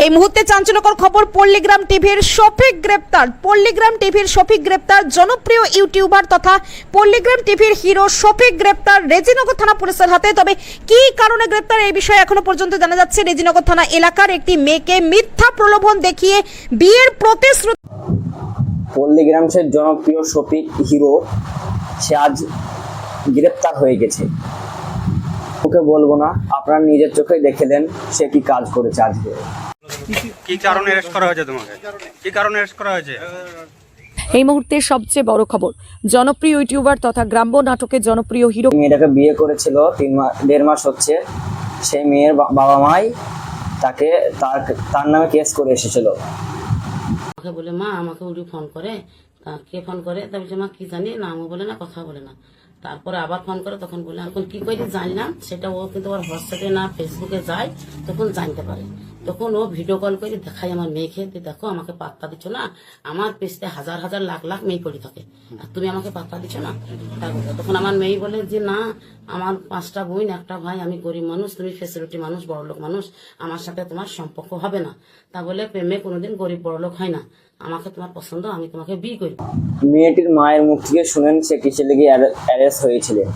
এই মুহূর্তে চাঞ্চল্যকর খবর, পল্লীগ্রাম টিভির শফিক গ্রেপ্তার। পল্লীগ্রাম টিভির শফিক গ্রেপ্তার, জনপ্রিয় ইউটিউবার তথা পল্লীগ্রাম টিভির হিরো শফিক গ্রেপ্তার রেজিনগর থানা পুলিশের হাতে। তবে কি কারণে গ্রেপ্তার এই বিষয়ে এখনও পর্যন্ত জানা যাচ্ছে। রেজিনগর থানা এলাকার একটি মেয়েকে মিথ্যা প্রলোভন দেখিয়ে বিয়ের প্রতিশ্রুতি পল্লীগ্রামসের জনপ্রিয় শফিক হিরো, সে আজ গ্রেপ্তার হয়ে গেছে। ওকে বলব না, আপনারা নিজের চোখে দেখে দেন সে কি কাজ করেছে আজকে। কি কারণে অ্যারেস্ট করা হয়েছে তোমাকে? কি কারণে অ্যারেস্ট করা হয়েছে? এই মুহূর্তে সবচেয়ে বড় খবর জনপ্রিয় ইউটিউবার তথা গ্রাম্য নাটকের জনপ্রিয় হিরো মেয়েটাকে বিয়ে করেছিল তিন মাস দেড় মাস হচ্ছে। সেই মেয়ের বাবা মাই তাকে তার তার নামে কেস করে এসেছিল। আমাকে বলে মা আমাকে উনি ফোন করে। তা কে ফোন করে? তা বলছে মা কি জানি? নামও বলে না কথা বলে না। তারপরে আবার ফোন করে তখন বলে এখন কি করে জানলাম সেটা ও কিন্তু ওর হোয়াটসঅ্যাপে না ফেসবুকে যায় তখন জানতে পারে। তখন ও ভিডিও কল করে দেখাই আমার মেয়েকে যে দেখো আমাকে পাত্তা দিচ্ছ না আমার পেছতে হাজার হাজার লাখ লাখ মেয়ে পড়ে থাকে। আর তুমি আমাকে পাত্তা দিচ্ছ না? তখন আমার মেয়ে বলে যে না আমার পাঁচটা বোন একটা ভাই আমি গরিব মানুষ তুমি ফেসিলিটি মানুষ বড়লোক মানুষ আমার সাথে তোমার সম্পর্ক হবে না। তা বলে প্রেমে কোনোদিন গরিব বড়লোক হয় না। আমাকে তোমার পছন্দ আমি তোমাকে বিয়ে করি। মেয়েটির মায়ের মুখ থেকে শুনেন সে কিসের লেগে অ্যারেস্ট হয়েছিলেন।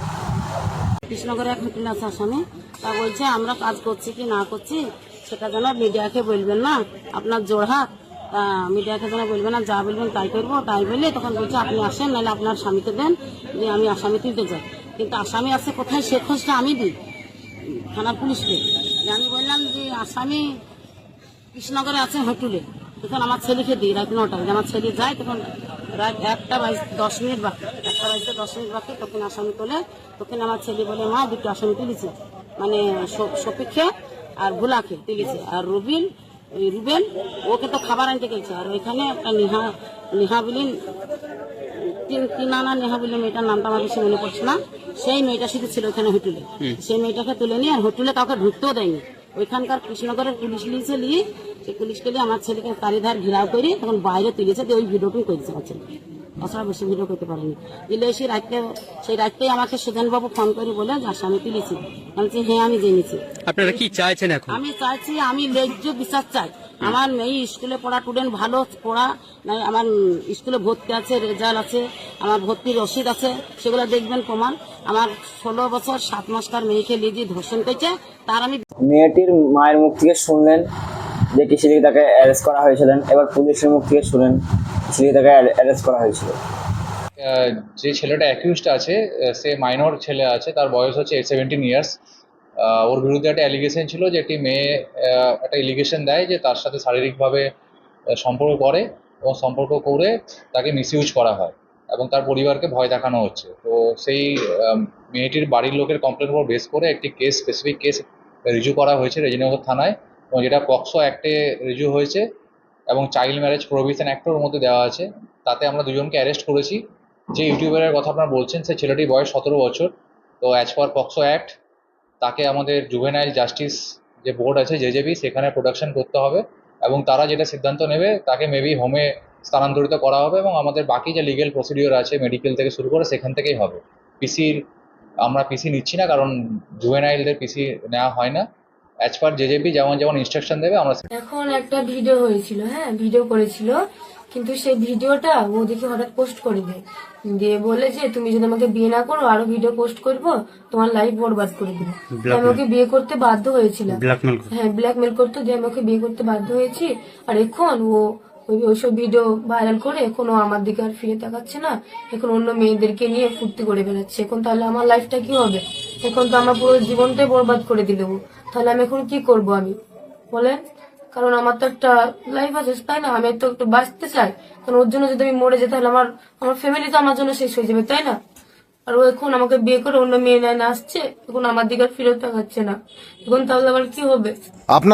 কৃষ্ণগরে এক হোটেল আছে আসামে তা বলছে আমরা কাজ করছি কি না করছি? সেটা যেন মিডিয়াকে বলবেন না, আপনার তা মিডিয়াকে যেন বলবেন না, যা বলবেন তাই করব, তাই বলে তখন বলছে, আপনি আসেন, নাহলে আপনার স্বামীকে দেন, যে আমি আসামি তুলতে যাই। কিন্তু আসামি আছে কোথায়, সে খোঁজটা আমি দিই, থানার পুলিশকে। আমি বললাম যে, আসামি কৃষ্ণনগরে আছে হোটেলে। তখন আমার ছেলেকে দিই, রাত নটায় যে আমার ছেলে যায়, তখন রাত একটা বাইশ দশ মিনিট বাকি, একটা বাইশে দশ মিনিট বাকি, তখন আসামি তোলে। তখন আমার ছেলে বলে, মা, দুটো আসামি তুলেছে। মানে সপিক্ষে আর ভুলাকে তুলেছে আর রুবিন ওই রুবেন ওকে তো খাবার আনতে গেছে। আর ওইখানে একটা নেহা নেহা বিলিন তিন তিন আনা নেহা বলে মেয়েটার নামটা আমার বেশি মনে পড়ছে না। সেই মেয়েটা শুধু ছিল ওখানে হোটেলে। সেই মেয়েটাকে তুলে নিয়ে আর হোটেলে কাউকে ঢুকতেও দেয়নি। ওইখানকার কৃষ্ণনগরের পুলিশ লিয়েছে নিয়ে সেই পুলিশকে নিয়ে আমার ছেলেকে চারিধার ঘিরাও করে তখন বাইরে তুলেছে দিয়ে ওই ভিডিওটাই করেছে আমার ছেলে তাছাড়া বেশি ভিডিও করতে পারেনি। দিলে সেই রাত্রে সেই রাত্রেই আমাকে সুধন বাবু ফোন করে বলে যে আসামি তুলেছি আমি বলছি, হ্যাঁ আমি জেনেছি। আপনারা কি চাইছেন এখন? আমি চাইছি আমি ন্যায্য বিচার চাই। আমার মেয়ে স্কুলে পড়া স্টুডেন্ট ভালো পড়া নাই আমার স্কুলে ভর্তি আছে রেজাল্ট আছে আমার ভর্তির রসিদ আছে সেগুলো দেখবেন প্রমাণ। আমার ষোলো বছর সাত মাসকার মেয়েকে লিজি ধর্ষণ করেছে তার আমি মেয়েটির মায়ের মুখ থেকে শুনলেন যে কিসের দিকে তাকে অ্যারেস্ট করা হয়েছিলেন, এবার পুলিশের মুখ থেকে শুনেন কিসের দিকে তাকে অ্যারেস্ট করা হয়েছিল। যে ছেলেটা অ্যাকিউজড আছে সে মাইনর ছেলে আছে, তার বয়স হচ্ছে সেভেন্টিন ইয়ার্স ওর বিরুদ্ধে একটা অ্যালিগেশন ছিল যে একটি মেয়ে একটা এলিগেশন দেয় যে তার সাথে শারীরিকভাবে সম্পর্ক করে এবং সম্পর্ক করে তাকে মিসইউজ করা হয় এবং তার পরিবারকে ভয় দেখানো হচ্ছে। তো সেই মেয়েটির বাড়ির লোকের কমপ্লেন উপর বেস করে একটি কেস স্পেসিফিক কেস রিজু করা হয়েছে রেজিনগর থানায়। এবং যেটা পক্সো অ্যাক্টে রিজু হয়েছে এবং চাইল্ড ম্যারেজ প্রভিশন অ্যাক্টের মধ্যে দেওয়া আছে, তাতে আমরা দুজনকে অ্যারেস্ট করেছি। যে ইউটিউবারের কথা আপনারা বলছেন, সে ছেলেটির বয়স সতেরো বছর। তো অ্যাজ পার পক্সো অ্যাক্ট তাকে আমাদের জুভেনাইল জাস্টিস যে বোর্ড আছে জেজেবি সেখানে প্রোডাকশন করতে হবে এবং তারা যেটা সিদ্ধান্ত নেবে, তাকে মেবি হোমে স্থানান্তরিত করা হবে এবং আমাদের বাকি যে লিগেল প্রসিডিওর আছে মেডিকেল থেকে শুরু করে সেখান থেকেই হবে। পিসির আমরা পিসি নিচ্ছি না কারণ জুভেনাইলদের পিসি নেওয়া হয় না। অ্যাজ পার জেজেবি যেমন যেমন ইনস্ট্রাকশন দেবে আমরা এখন একটা ভিডিও হয়েছিল হ্যাঁ ভিডিও করেছিল কিন্তু সেই ভিডিওটা ও দেখে হঠাৎ পোস্ট করে দেয়। দিয়ে বলে যে তুমি যদি আমাকে বিয়ে না করো আরও ভিডিও পোস্ট করব তোমার লাইফ বরবাদ করে দিবে। আমি ওকে বিয়ে করতে বাধ্য হয়েছিলাম। হ্যাঁ ব্ল্যাকমেল করতো দিয়ে আমি ওকে বিয়ে করতে বাধ্য হয়েছি। আর এখন ও ওই ওইসব ভিডিও ভাইরাল করে এখন আমার দিকে আর ফিরে তাকাচ্ছে না। এখন অন্য মেয়েদেরকে নিয়ে ফুর্তি করে বেড়াচ্ছে। এখন তাহলে আমার লাইফটা কি হবে? এখন তো আমার পুরো জীবনটাই বরবাদ করে দিল ও। তাহলে আমি এখন কি করব আমি? বলেন, কারণ আমার তো একটা লাইফ আছে, তাই না? আমি তো একটু বাঁচতে চাই। কারণ ওর জন্য যদি আমি মরে যাই, তাহলে আমার আমার ফ্যামিলি তো আমার জন্য শেষ হয়ে যাবে, তাই না? আর ও এখন আমাকে বিয়ে করে অন্য মেয়ে নেয় না আসছে, এখন আমার দিকে আর ফিরে তাকাচ্ছে না। এখন তাহলে আবার কি হবে? আপনার